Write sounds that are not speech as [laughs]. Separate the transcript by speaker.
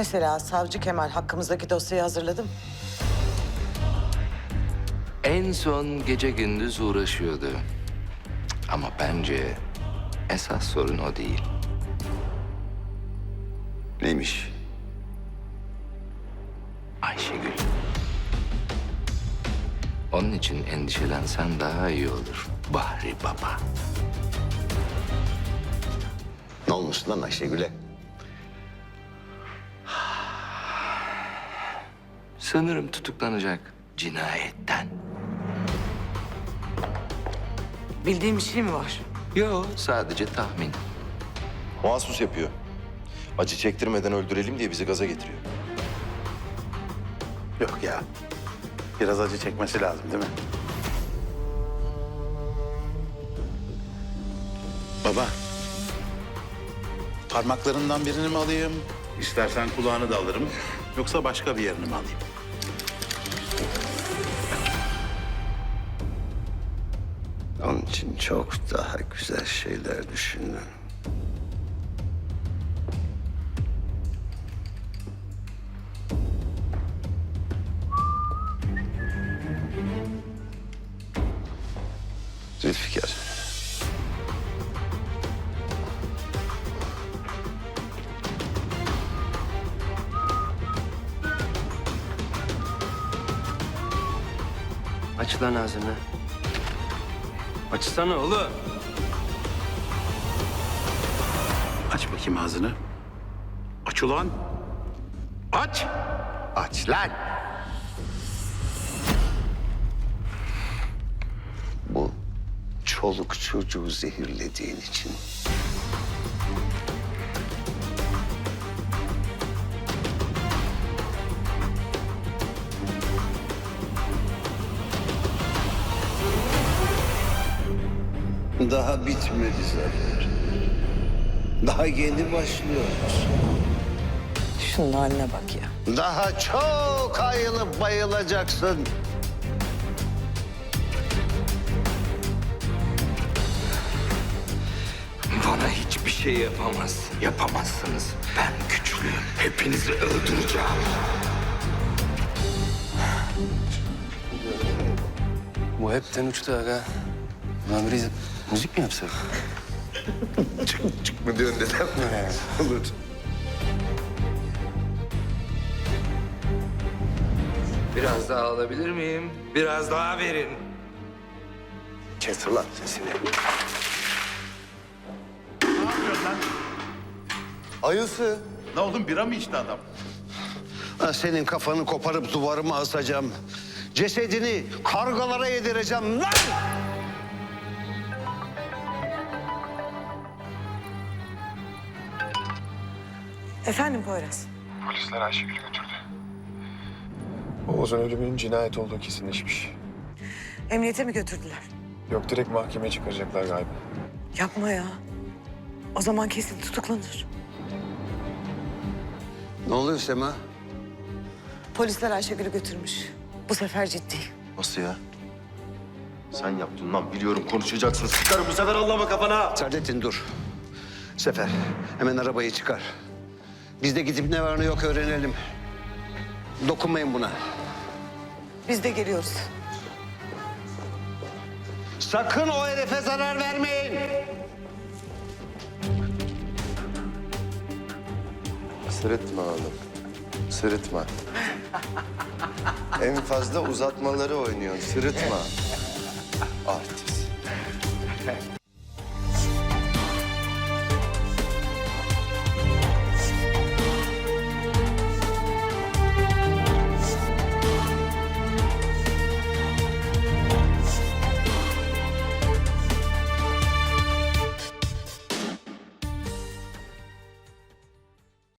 Speaker 1: Mesela savcı Kemal hakkımızdaki dosyayı hazırladım.
Speaker 2: En son gece gündüz uğraşıyordu. Ama bence esas sorun o değil.
Speaker 3: Neymiş?
Speaker 2: Ayşegül. Onun için endişelensen daha iyi olur. Bahri Baba.
Speaker 3: Ne olmuş lan Ayşegül'e?
Speaker 2: Sanırım tutuklanacak cinayetten.
Speaker 1: Bildiğim bir şey mi var?
Speaker 2: Yo, sadece tahmin.
Speaker 4: Mahsus yapıyor. Acı çektirmeden öldürelim diye bizi gaza getiriyor.
Speaker 5: Yok ya. Biraz acı çekmesi lazım değil mi? Baba. Parmaklarından birini mi alayım? İstersen kulağını da alırım. Yoksa başka bir yerini mi alayım?
Speaker 3: Onun için çok daha güzel şeyler düşündüm. Zülfikar.
Speaker 6: Aç lan ağzını. Açsana oğlum.
Speaker 5: Aç bakayım ağzını. Aç ulan. Aç.
Speaker 3: Aç lan! Bu çoluk çocuğu zehirlediğin için. Daha bitmedi Zafer. Daha yeni başlıyoruz.
Speaker 1: Şunun haline bak ya.
Speaker 3: Daha çok ayılıp bayılacaksın.
Speaker 2: Bana hiçbir şey yapamaz. Yapamazsınız. Ben güçlüyüm. Hepinizi öldüreceğim.
Speaker 6: Bu hepten uçtu aga. Ulan biz müzik mi yapsak? [laughs]
Speaker 2: Çık mı diyorsun dedem? [laughs] Olur. Biraz daha alabilir miyim? Biraz daha verin.
Speaker 3: Kes ulan sesini. Ayısı.
Speaker 5: Ne oğlum bira mı içti adam?
Speaker 3: Ha, senin kafanı koparıp duvarıma asacağım. Cesedini kargalara yedireceğim lan!
Speaker 1: Efendim Poyraz.
Speaker 7: Polisler Ayşegül'ü götürdü. Oğuz'un ölümünün cinayet olduğu kesinleşmiş.
Speaker 1: Emniyete mi götürdüler?
Speaker 7: Yok direkt mahkemeye çıkaracaklar galiba.
Speaker 1: Yapma ya. O zaman kesin tutuklanır.
Speaker 3: Ne oluyor Sema?
Speaker 1: Polisler Ayşegül'ü götürmüş. Bu sefer ciddi.
Speaker 4: Nasıl ya? Sen yaptın lan biliyorum konuşacaksın. Sıkarım bu sefer Allah'ıma kafana.
Speaker 3: Saadettin dur. Sefer hemen arabayı çıkar. Biz de gidip ne var ne yok öğrenelim. Dokunmayın buna.
Speaker 1: Biz de geliyoruz.
Speaker 3: Sakın o herife zarar vermeyin.
Speaker 4: Sırıtma oğlum. Sırıtma. en fazla uzatmaları oynuyor. Sırıtma. Artist.